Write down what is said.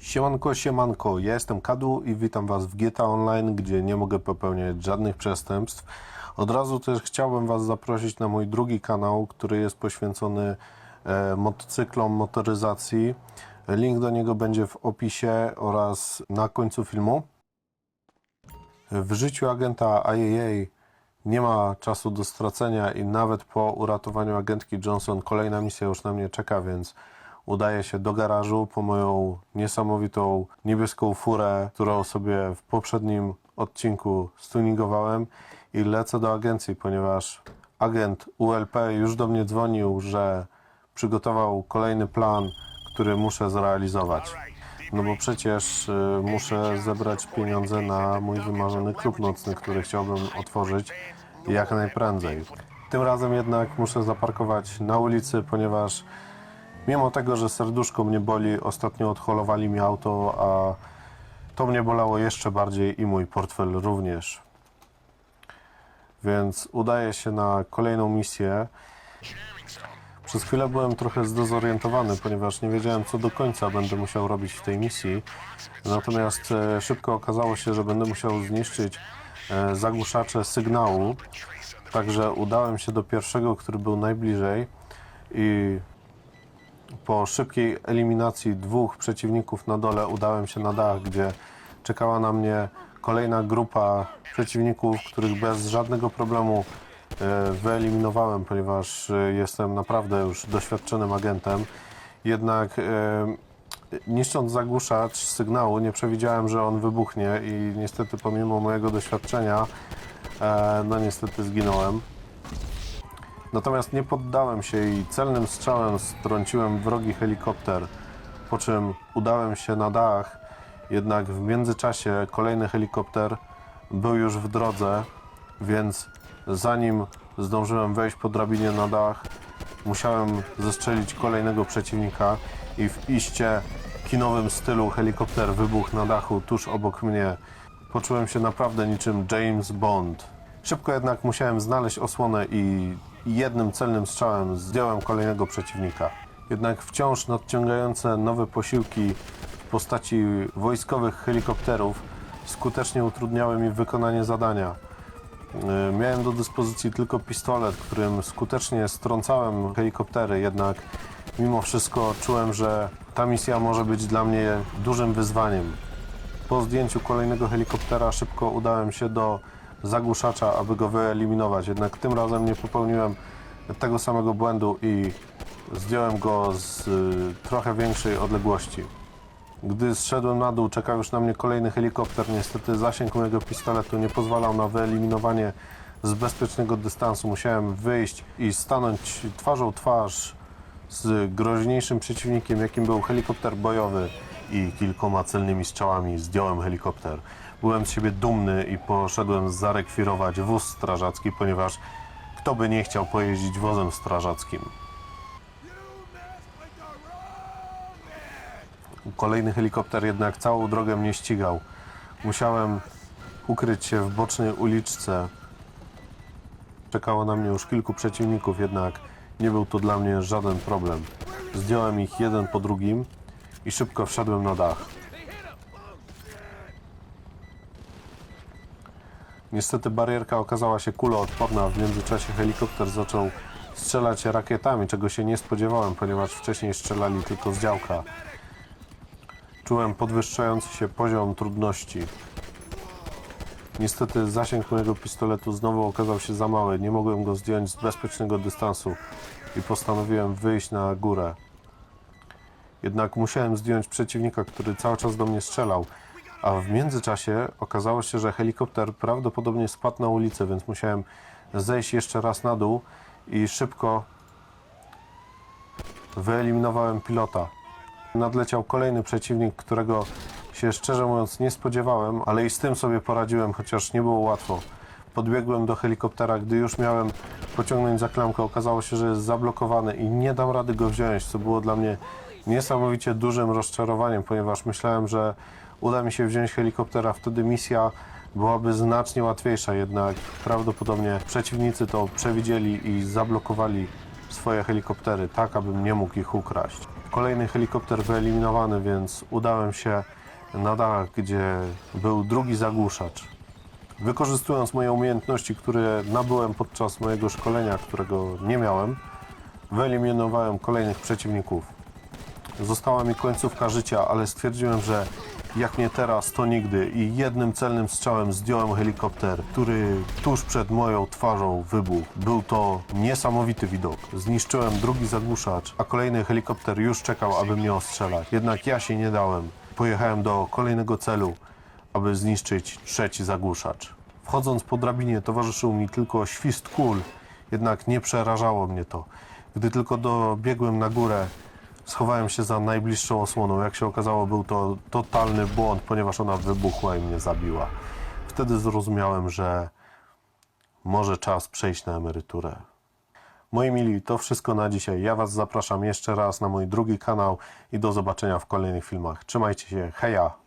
Siemanko, siemanko, ja jestem Kadu i witam Was w GTA Online, gdzie nie mogę popełniać żadnych przestępstw. Od razu też chciałbym Was zaprosić na mój drugi kanał, który jest poświęcony e, motocyklom, motoryzacji. Link do niego będzie w opisie oraz na końcu filmu. W życiu agenta IAA nie ma czasu do stracenia i nawet po uratowaniu agentki Johnson kolejna misja już na mnie czeka, więc udaję się do garażu po moją niesamowitą niebieską furę, którą sobie w poprzednim odcinku stuningowałem i lecę do agencji, ponieważ agent ULP już do mnie dzwonił, że przygotował kolejny plan, który muszę zrealizować. No bo przecież y, muszę zebrać pieniądze na mój wymarzony klub nocny, który chciałbym otworzyć jak najprędzej. Tym razem jednak muszę zaparkować na ulicy, ponieważ mimo tego, że serduszko mnie boli, ostatnio odholowali mi auto, a to mnie bolało jeszcze bardziej i mój portfel również. Więc udaję się na kolejną misję. Przez chwilę byłem trochę zdezorientowany, ponieważ nie wiedziałem, co do końca będę musiał robić w tej misji. Natomiast e, szybko okazało się, że będę musiał zniszczyć e, zagłuszacze sygnału. Także udałem się do pierwszego, który był najbliżej i po szybkiej eliminacji dwóch przeciwników na dole udałem się na dach, gdzie czekała na mnie kolejna grupa przeciwników, których bez żadnego problemu e, wyeliminowałem, ponieważ e, jestem naprawdę już doświadczonym agentem. Jednak e, niszcząc zagłuszacz sygnału nie przewidziałem, że on wybuchnie i niestety pomimo mojego doświadczenia no niestety zginąłem. Natomiast nie poddałem się i celnym strzałem strąciłem wrogi helikopter, po czym udałem się na dach. Jednak w międzyczasie kolejny helikopter był już w drodze, więc zanim zdążyłem wejść po drabinie na dach, musiałem zestrzelić kolejnego przeciwnika i w iście kinowym stylu helikopter wybuchł na dachu tuż obok mnie. Poczułem się naprawdę niczym James Bond. Szybko jednak musiałem znaleźć osłonę i jednym celnym strzałem zdjąłem kolejnego przeciwnika. Jednak wciąż nadciągające nowe posiłki w postaci wojskowych helikopterów skutecznie utrudniały mi wykonanie zadania. Y, Miałem do dyspozycji tylko pistolet, którym skutecznie strącałem helikoptery, jednak mimo wszystko czułem, że ta misja może być dla mnie dużym wyzwaniem. Po zdjęciu kolejnego helikoptera szybko udałem się do zagłuszacza, aby go wyeliminować. Jednak tym razem nie popełniłem tego samego błędu i zdjąłem go z y, trochę większej odległości. Gdy zszedłem na dół, czekał już na mnie kolejny helikopter. Niestety zasięg mojego pistoletu nie pozwalał na wyeliminowanie z bezpiecznego dystansu. Musiałem wyjść i stanąć twarzą w twarz z groźniejszym przeciwnikiem, jakim był helikopter bojowy i kilkoma celnymi strzałami zdjąłem helikopter. Byłem z siebie dumny i poszedłem zarekwirować wóz strażacki, ponieważ kto by nie chciał pojeździć wozem strażackim. Kolejny helikopter jednak całą drogę mnie ścigał. Musiałem ukryć się w bocznej uliczce. Czekało na mnie już kilku przeciwników, jednak nie był to dla mnie żaden problem. Zdjąłem ich jeden po drugim i szybko wszedłem na dach. Niestety barierka okazała się kuloodporna, a w międzyczasie helikopter zaczął strzelać rakietami, czego się nie spodziewałem, ponieważ wcześniej strzelali tylko z działka. Czułem podwyższający się poziom trudności. Niestety zasięg mojego pistoletu znowu okazał się za mały. Nie mogłem go zdjąć z bezpiecznego dystansu i postanowiłem wyjść na górę. Jednak musiałem zdjąć przeciwnika, który cały czas do mnie strzelał. A w międzyczasie okazało się, że helikopter prawdopodobnie spadł na ulicę, więc musiałem zejść jeszcze raz na dół i szybko wyeliminowałem pilota. Nadleciał kolejny przeciwnik, którego się szczerze mówiąc nie spodziewałem, ale i z tym sobie poradziłem, chociaż nie było łatwo. Podbiegłem do helikoptera, gdy już miałem pociągnąć za klamkę, okazało się, że jest zablokowany i nie dam rady go wziąć, co było dla mnie niesamowicie dużym rozczarowaniem, ponieważ myślałem, że uda mi się wziąć helikoptera, wtedy misja byłaby znacznie łatwiejsza, jednak prawdopodobnie przeciwnicy to przewidzieli i zablokowali swoje helikoptery tak, abym nie mógł ich ukraść. Kolejny helikopter wyeliminowany, więc udałem się na dach, gdzie był drugi zagłuszacz. Wykorzystując moje umiejętności, które nabyłem podczas mojego szkolenia, którego nie miałem, wyeliminowałem kolejnych przeciwników. Została mi końcówka życia, ale stwierdziłem, że jak nie teraz, to nigdy i jednym celnym strzałem zdjąłem helikopter, który tuż przed moją twarzą wybuchł. Był to niesamowity widok. Zniszczyłem drugi zagłuszacz, a kolejny helikopter już czekał, aby mnie ostrzelać. Jednak ja się nie dałem. Pojechałem do kolejnego celu, aby zniszczyć trzeci zagłuszacz. Wchodząc po drabinie towarzyszył mi tylko świst kul, jednak nie przerażało mnie to. Gdy tylko dobiegłem na górę, schowałem się za najbliższą osłoną. Jak się okazało, był to totalny błąd, ponieważ ona wybuchła i mnie zabiła. Wtedy zrozumiałem, że może czas przejść na emeryturę. Moi mili, to wszystko na dzisiaj. Ja Was zapraszam jeszcze raz na mój drugi kanał i do zobaczenia w kolejnych filmach. Trzymajcie się, heja!